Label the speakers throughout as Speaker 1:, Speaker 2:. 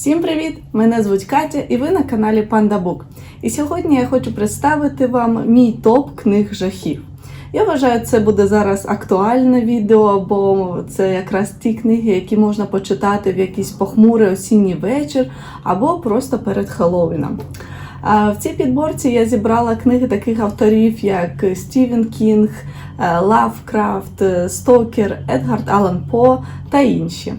Speaker 1: Всім привіт! Мене звуть Катя і ви на каналі PandaBook. І сьогодні я хочу представити вам мій топ книг жахів. Я вважаю, це буде зараз актуальне відео, бо це якраз ті книги, які можна почитати в якийсь похмурий осінній вечір або просто перед Хеллоуіном. В цій підборці я зібрала книги таких авторів, як Стівен Кінг, е, Лавкрафт, е, Стокер, Едгард Аллен По та інші.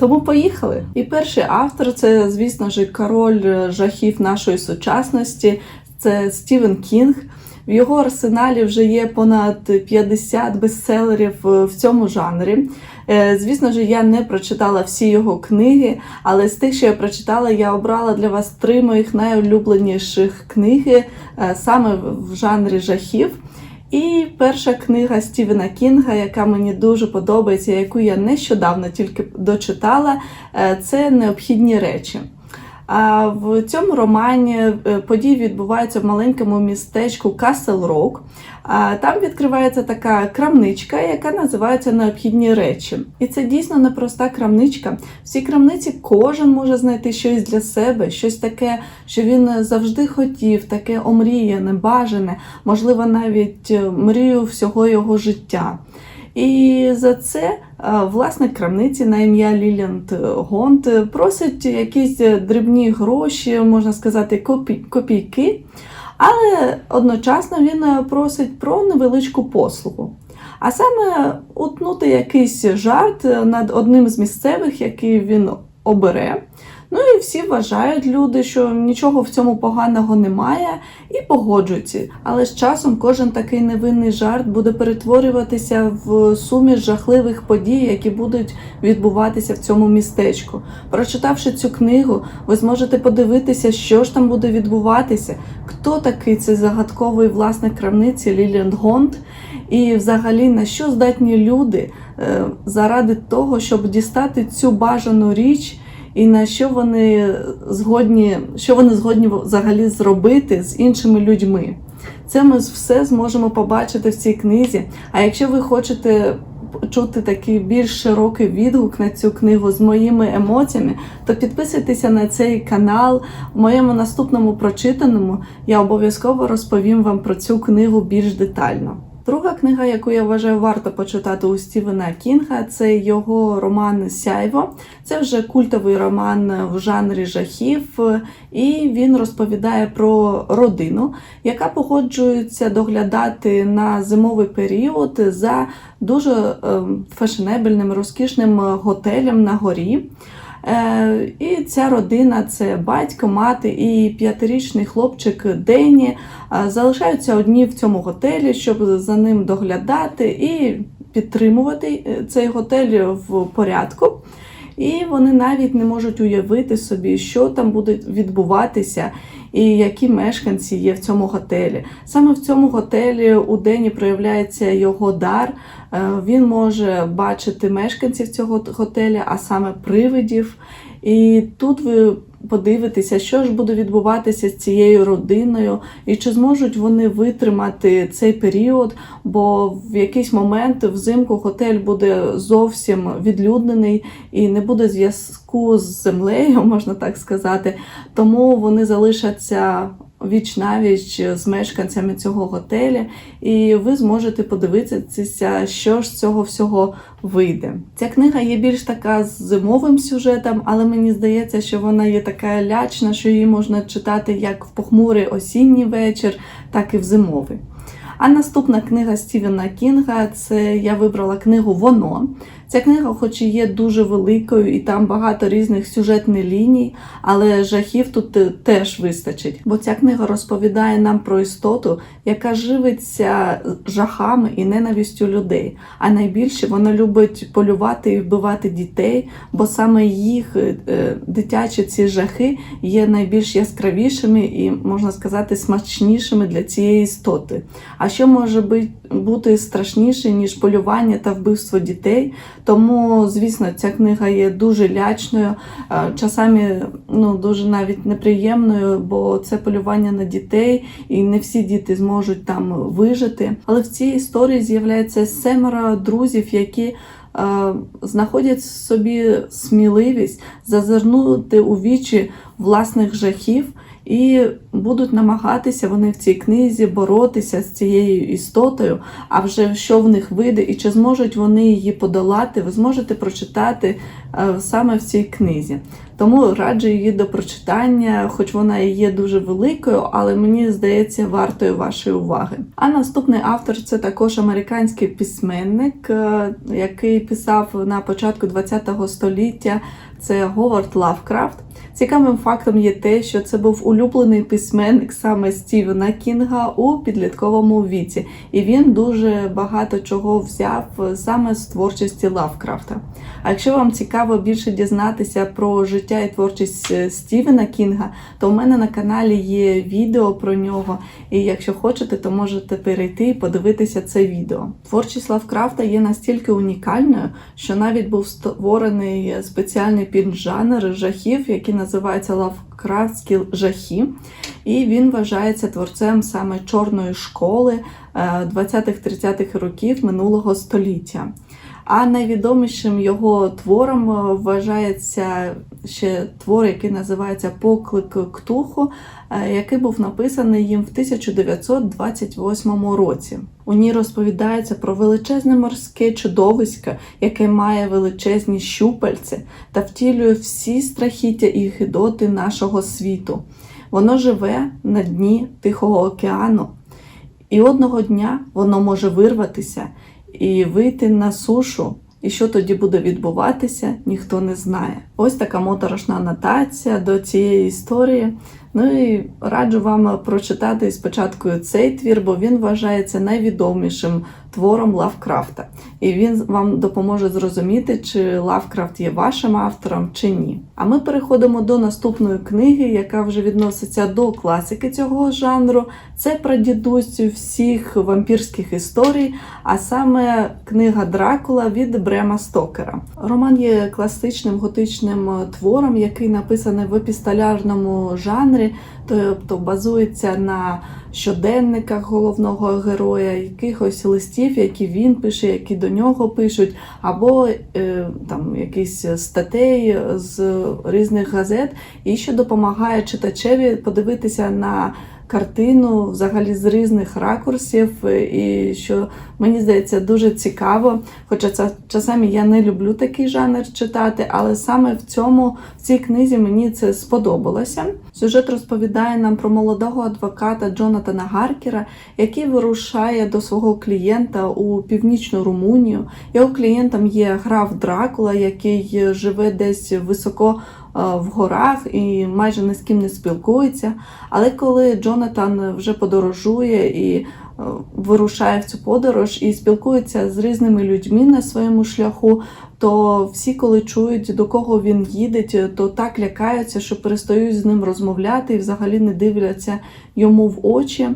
Speaker 1: Тому поїхали. І перший автор це, звісно ж, король жахів нашої сучасності. Це Стівен Кінг. В його арсеналі вже є понад 50 бестселерів е, в цьому жанрі. Е, Звісно ж, я не прочитала всі його книги, але з тих, що я прочитала, я обрала для вас три моїх найулюбленіших книги е, саме в жанрі жахів. І перша книга Стівена Кінга, яка мені дуже подобається, яку я нещодавно тільки дочитала, е, це необхідні речі. В цьому романі е, події відбуваються в маленькому містечку Касл Рок. Там відкривається така крамничка, яка називається Необхідні речі. І це дійсно непроста крамничка. В цій крамниці кожен може знайти щось для себе, щось таке, що він завжди хотів, таке омріяне, бажане, можливо, навіть е, мрію всього його життя. І за це власник крамниці на ім'я Ліліанд Гонт просить якісь дрібні гроші, можна сказати, копій, копійки, але одночасно він просить про невеличку послугу. А саме утнути якийсь жарт над одним з місцевих, який він обере. Ну і всі вважають люди, що нічого в цьому поганого немає, і погоджуються. Але з часом кожен такий невинний жарт буде перетворюватися в суміш жахливих подій, які будуть відбуватися в цьому містечку. Прочитавши цю книгу, ви зможете подивитися, що ж там буде відбуватися, хто такий цей загадковий власник крамниці Ліліанд Гонт, і взагалі на що здатні люди е, заради того, щоб дістати цю бажану річ. І на що вони згодні, що вони згодні взагалі зробити з іншими людьми. Це ми все зможемо побачити в цій книзі. А якщо ви хочете чути такий більш широкий відгук на цю книгу з моїми емоціями, то підписуйтеся на цей канал. В моєму наступному прочитаному я обов'язково розповім вам про цю книгу більш детально. Друга книга, яку я вважаю варто почитати у Стівена Кінга, це його роман Сяйво. Це вже культовий роман в жанрі жахів, і він розповідає про родину, яка погоджується доглядати на зимовий період за дуже ем, фешенебельним, розкішним готелем на горі. Е, І ця родина це батько, мати і п'ятирічний хлопчик Дені е, залишаються одні в цьому готелі, щоб за ним доглядати і підтримувати е, цей готель в порядку. І вони навіть не можуть уявити собі, що там буде відбуватися, і які мешканці є в цьому готелі. Саме в цьому готелі у Дені проявляється його дар. Е, Він може бачити мешканців цього готелю, а саме привидів. І тут ви подивитеся, що ж буде відбуватися з цією родиною, і чи зможуть вони витримати цей період, бо в якийсь момент взимку готель буде зовсім відлюднений і не буде зв'язку з землею, можна так сказати. Тому вони залишаться віч навіч з мешканцями цього готеля, і ви зможете подивитися, що ж з цього всього вийде. Ця книга є більш така з зимовим сюжетом, але мені здається, що вона є така лячна, що її можна читати як в похмурий осінній вечір, так і в зимовий. А наступна книга Стівена Кінга це я вибрала книгу Воно. Ця книга, хоч і є дуже великою, і там багато різних сюжетних ліній, але жахів тут теж вистачить. Бо ця книга розповідає нам про істоту, яка живиться жахами і ненавістю людей. А найбільше вона любить полювати і вбивати дітей, бо саме їх е, е, дитячі ці жахи є найбільш яскравішими і, можна сказати, смачнішими для цієї істоти. А що може бути страшніше, ніж полювання та вбивство дітей. Тому, звісно, ця книга є дуже лячною, е, часами ну, дуже навіть неприємною, бо це полювання на дітей, і не всі діти зможуть там вижити. Але в цій історії з'являється семеро друзів, які е, знаходять в собі сміливість зазирнути у вічі власних жахів і будуть намагатися вони в цій книзі боротися з цією істотою. А вже що в них вийде, і чи зможуть вони її подолати, ви зможете прочитати е, саме в цій книзі. Тому раджу її до прочитання, хоч вона і є дуже великою, але мені здається вартою вашої уваги. А наступний автор це також американський письменник, е, який писав на початку ХХ століття. Це Говард Лавкрафт. Цікавим фактом є те, що це був улюблений письменник саме Стівена Кінга у підлітковому віці, і він дуже багато чого взяв саме з творчості Лавкрафта. А якщо вам цікаво більше дізнатися про життя і творчість е, Стівена Кінга, то у мене на каналі є відео про нього. І якщо хочете, то можете перейти і подивитися це відео. Творчість Лавкрафта є настільки унікальною, що навіть був створений спеціальний піджанр жахів, який називається Лавкрафтські жахи. І він вважається творцем саме чорної школи 20-30-х років минулого століття. А найвідомішим його твором е, вважається ще твор, який називається Поклик Ктуху, е, який був написаний їм в 1928 році. У ній розповідається про величезне морське чудовисько, яке має величезні щупальці та втілює всі страхіття і гидоти нашого світу. Воно живе на дні Тихого океану, і одного дня воно може вирватися і вийти на сушу. І що тоді буде відбуватися, ніхто не знає. Ось така моторошна анотація до цієї історії. Ну і раджу вам прочитати спочатку цей твір, бо він вважається найвідомішим твором Лавкрафта. І він вам допоможе зрозуміти, чи Лавкрафт є вашим автором чи ні. А ми переходимо до наступної книги, яка вже відноситься до класики цього жанру. Це прадідусь всіх вампірських історій, а саме книга Дракула від Брема Стокера. Роман є класичним готичним твором, який написаний в епістолярному жанрі, тобто базується на щоденниках головного героя, якихось листів, які він пише, які до нього пишуть, або е, там якісь статей з різних газет, і що допомагає читачеві подивитися на картину взагалі з різних ракурсів, і що мені здається дуже цікаво. Хоча це часами я не люблю такий жанр читати, але саме в цьому в цій книзі мені це сподобалося. Сюжет розповідає нам про молодого адвоката Джонатана Гаркера, який вирушає до свого клієнта у північну Румунію. Його клієнтом є граф Дракула, який живе десь високо. В горах і майже ні з ким не спілкується. Але коли Джонатан вже подорожує і вирушає в цю подорож і спілкується з різними людьми на своєму шляху, то всі, коли чують, до кого він їде, то так лякаються, що перестають з ним розмовляти і взагалі не дивляться йому в очі.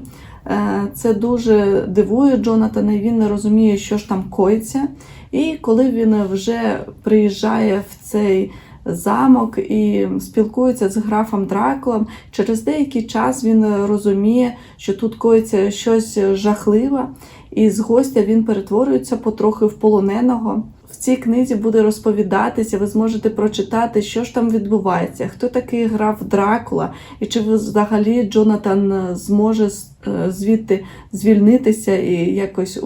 Speaker 1: Це дуже дивує Джонатана, і він не розуміє, що ж там коїться. І коли він вже приїжджає в цей замок і спілкується з графом Дракулом. Через деякий час він розуміє, що тут коїться щось жахливе, і з гостя він перетворюється потрохи в полоненого. В цій книзі буде розповідатися, ви зможете прочитати, що ж там відбувається, хто такий граф Дракула, і чи взагалі Джонатан зможе звідти звільнитися і якось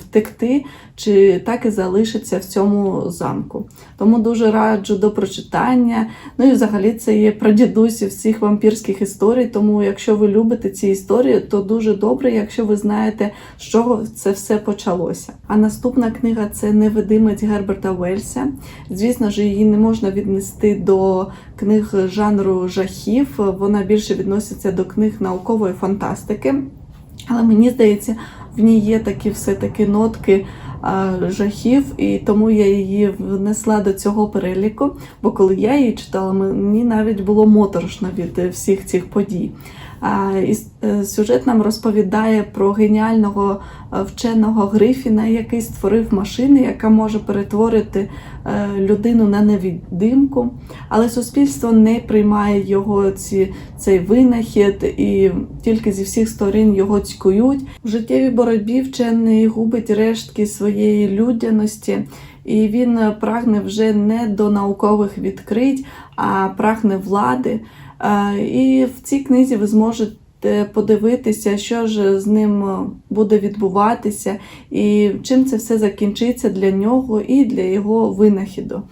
Speaker 1: втекти, чи так і залишиться в цьому замку. Тому дуже раджу до прочитання. Ну і взагалі це є прадідусі всіх вампірських історій. Тому, якщо ви любите ці історії, то дуже добре, якщо ви знаєте, з чого це все почалося. А наступна книга це Невидимець Герберта Вельса. Звісно ж, її не можна віднести до книг жанру жахів. Вона більше відноситься до книг наукової фантастики. Але мені здається, в ній є такі все-таки нотки жахів, і тому я її внесла до цього переліку. Бо коли я її читала, мені навіть було моторошно від всіх цих подій. І Сюжет нам розповідає про геніального вченого Грифіна, який створив машину, яка може перетворити людину на невідимку. Але суспільство не приймає його ці, цей винахід і тільки зі всіх сторін його цькують. В життєвій боротьбі вчений губить рештки своєї людяності і він е, прагне вже не до наукових відкрить, а прагне влади. Е, І в цій книзі ви зможете подивитися, що ж з ним е, буде відбуватися, і чим це все закінчиться для нього і для його винахіду.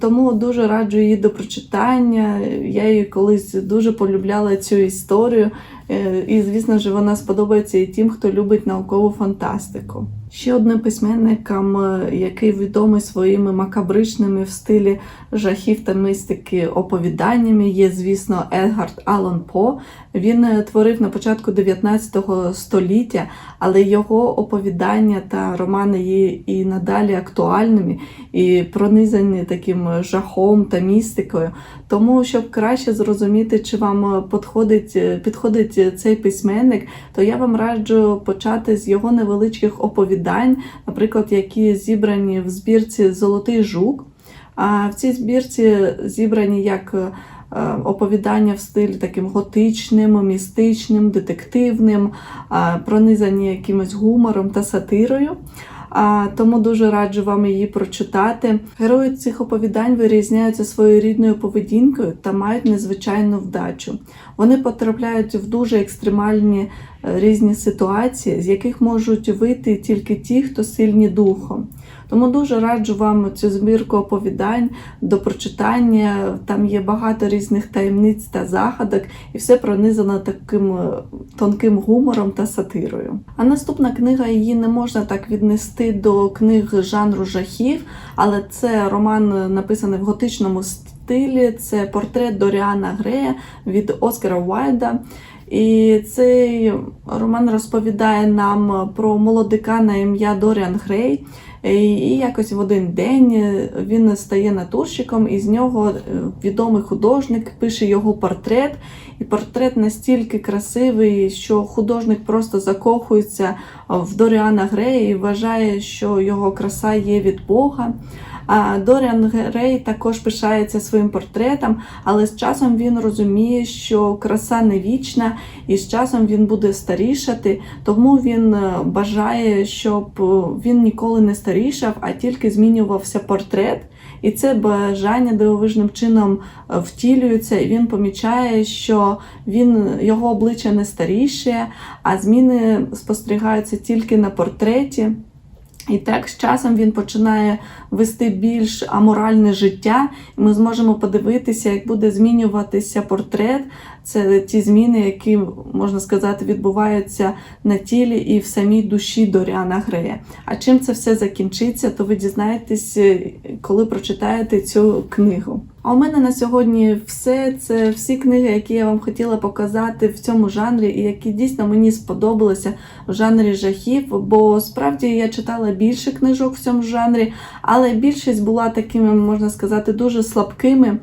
Speaker 1: Тому дуже раджу її до прочитання. Я її колись дуже полюбляла цю історію. Е, І, звісно ж, вона сподобається і тим, хто любить наукову фантастику. Ще одним письменником, е, який відомий своїми макабричними в стилі жахів та мистики оповіданнями, є, звісно, Едгард Аллан По. Він е, творив на початку 19 століття, але його оповідання та романи є і надалі актуальними і пронизані таким жахом та містикою. Тому, щоб краще зрозуміти, чи вам підходить, підходить цей письменник, то я вам раджу почати з його невеличких оповідань, наприклад, які зібрані в збірці Золотий жук. А в цій збірці зібрані як е, оповідання в стилі таким готичним, містичним, детективним, пронизані якимось гумором та сатирою. А, тому дуже раджу вам її прочитати. Герої цих оповідань вирізняються своєю рідною поведінкою та мають незвичайну вдачу. Вони потрапляють в дуже екстремальні е, різні ситуації, з яких можуть вийти тільки ті, хто сильні духом. Тому дуже раджу вам цю збірку оповідань до прочитання. Там є багато різних таємниць та загадок, і все пронизано таким е, тонким гумором та сатирою. А наступна книга її не можна так віднести до книг жанру жахів, але це роман е, написаний в готичному стилі. Це портрет Доріана Грея від Оскара Уайда. І цей роман розповідає нам про молодика на ім'я Доріан Грей. І якось в один день він стає натурщиком, і з нього е, відомий художник пише його портрет. І портрет настільки красивий, що художник просто закохується в Доріана Грея і вважає, що його краса є від Бога. Доріан Грей також пишається своїм портретом, але з часом він розуміє, що краса не вічна, і з часом він буде старішати, тому він е, бажає, щоб е, він ніколи не старішав, а тільки змінювався портрет. І це бажання дивовижним чином е, втілюється, і він помічає, що він його обличчя не старіше, а зміни спостерігаються тільки на портреті. І так з часом він починає вести більш аморальне життя, і ми зможемо подивитися, як буде змінюватися портрет. Це ті зміни, які можна сказати відбуваються на тілі і в самій душі Доріана Грея. А чим це все закінчиться, то ви дізнаєтесь, коли прочитаєте цю книгу. А у мене на сьогодні все це всі книги, які я вам хотіла показати в цьому жанрі, і які дійсно мені сподобалися в жанрі жахів. Бо справді я читала більше книжок в цьому жанрі, але більшість була такими, можна сказати, дуже слабкими.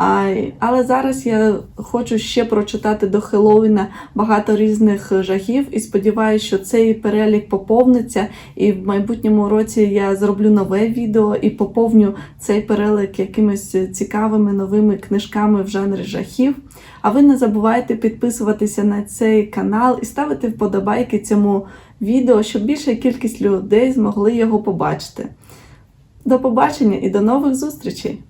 Speaker 1: А, але зараз я хочу ще прочитати до Хеллоуіна багато різних жахів і сподіваюся, що цей перелік поповниться. І в майбутньому році я зроблю нове відео і поповню цей перелік якимись цікавими новими книжками в жанрі жахів. А ви не забувайте підписуватися на цей канал і ставити вподобайки цьому відео, щоб більша кількість людей змогли його побачити. До побачення і до нових зустрічей!